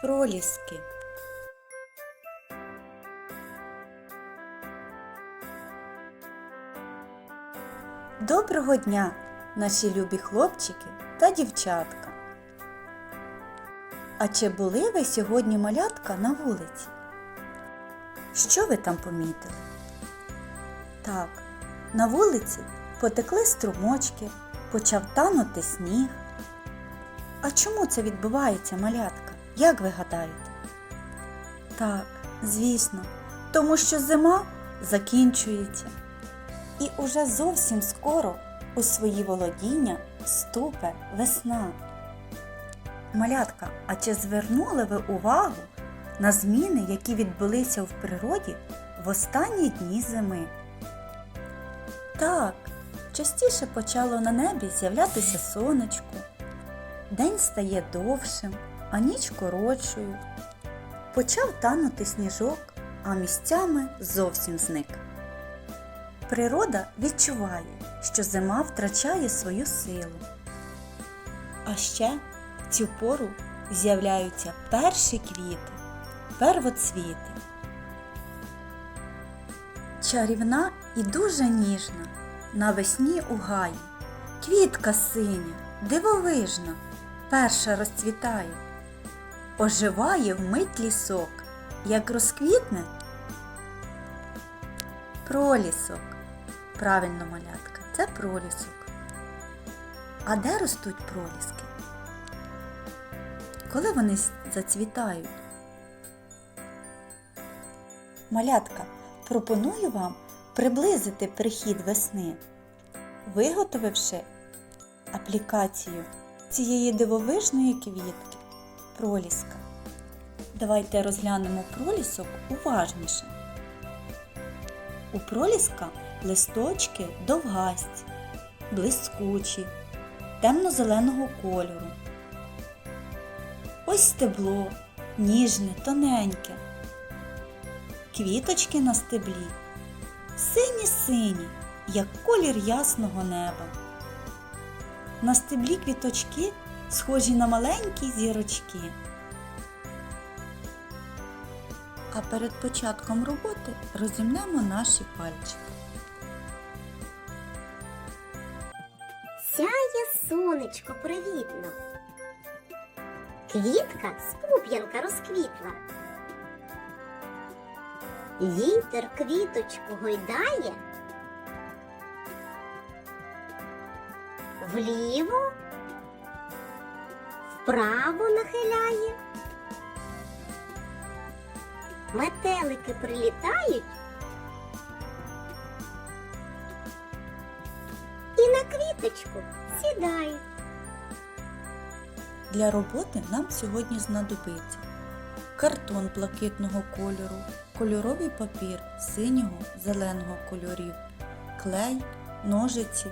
Проліски. Доброго дня, наші любі хлопчики та дівчатка. А чи були ви сьогодні малятка на вулиці? Що ви там помітили? Так, на вулиці потекли струмочки, почав танути сніг. А чому це відбувається, малятка? Як ви гадаєте? Так, звісно, тому що зима закінчується. І уже зовсім скоро у свої володіння вступе весна. Малятка, а чи звернули ви увагу на зміни, які відбулися в природі в останні дні зими? Так, частіше почало на небі з'являтися сонечко. День стає довшим, а ніч коротшою. Почав танути сніжок, а місцями зовсім зник. Природа відчуває, що зима втрачає свою силу. А ще в цю пору з'являються перші квіти, первоцвіти. Чарівна і дуже ніжна, навесні у гаї, квітка синя, дивовижна, перша розцвітає, оживає вмить лісок, як розквітне пролісок. Правильно, малятка, це пролісок. А де ростуть проліски? Коли вони зацвітають? Малятка, пропоную вам приблизити прихід весни, виготовивши аплікацію цієї дивовижної квітки проліска. Давайте розглянемо пролісок уважніше. У проліска листочки довгасті, блискучі, темно-зеленого кольору. Ось стебло, ніжне, тоненьке. Квіточки на стеблі, сині-сині, як колір ясного неба. На стеблі квіточки схожі на маленькі зірочки. А перед початком роботи розімнемо наші пальчики. Сяє сонечко привітно. Квітка з пуп'янка розквітла. Вітер квіточку гойдає. Вліво, вправо нахиляє. Метелики прилітають і на квіточку сідають. Для роботи нам сьогодні знадобиться картон блакитного кольору, кольоровий папір синього, зеленого кольорів, клей, ножиці,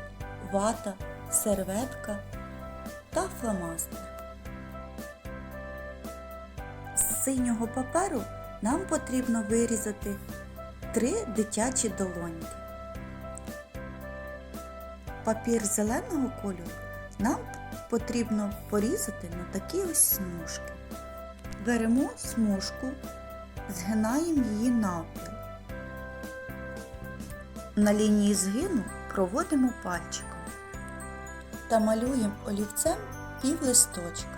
вата, серветка та фломастер. Синього паперу нам потрібно вирізати три дитячі долоньки. Папір зеленого кольору нам потрібно порізати на такі ось смужки. Беремо смужку, згинаємо її навпіл. На лінії згину проводимо пальчиком та малюємо олівцем пів листочка.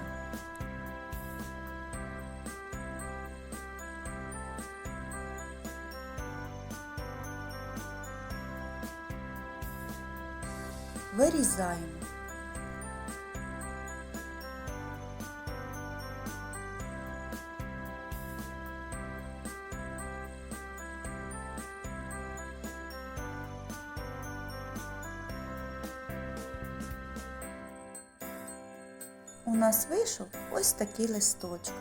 Вирізаємо. У нас вийшов ось такий листочок.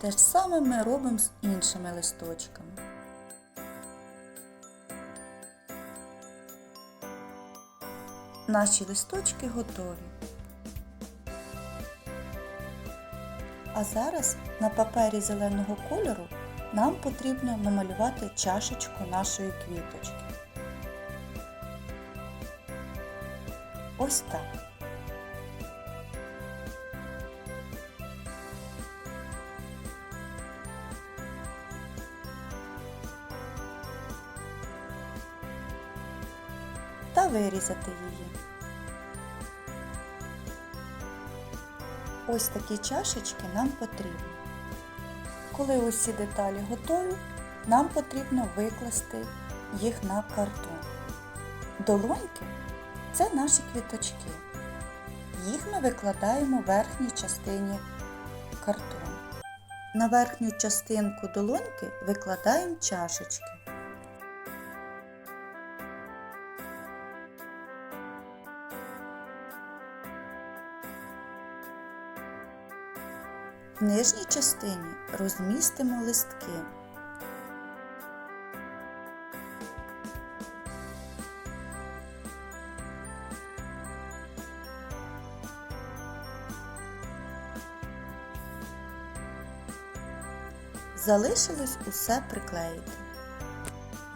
Те ж саме ми робимо з іншими листочками. Наші листочки готові. А зараз на папері зеленого кольору нам потрібно намалювати чашечку нашої квіточки. Ось так. Та вирізати її. Ось такі чашечки нам потрібні. Коли усі деталі готові, нам потрібно викласти їх на картон. Долоньки це наші квіточки. Їх ми викладаємо в верхній частині картону. На верхню частинку долоньки викладаємо чашечки. В нижній частині розмістимо листки. Залишилось усе приклеїти.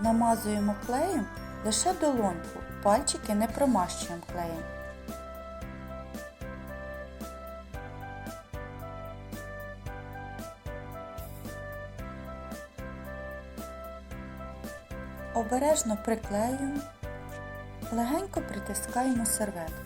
Намазуємо клеєм лише долоньку, пальчики не промащуємо клеєм. Обережно приклеюємо, легенько притискаємо серветку.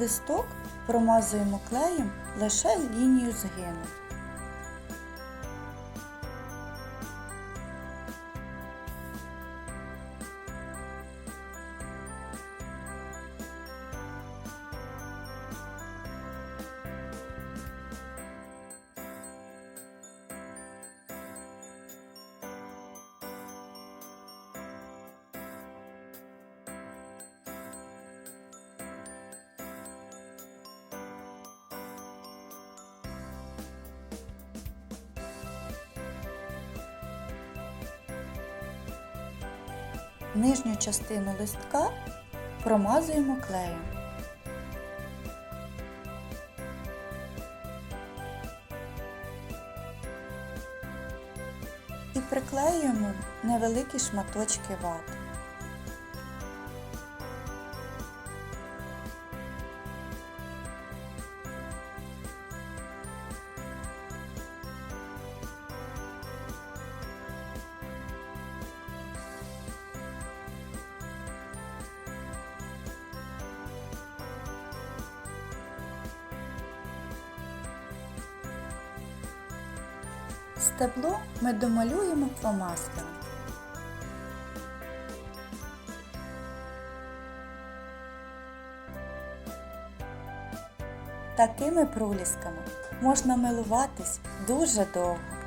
Листок промазуємо клеєм лише лінію згину. Нижню частину листка промазуємо клеєм. І приклеюємо невеликі шматочки вати. Стебло ми домалюємо фломастером. Такими пролісками можна милуватись дуже довго.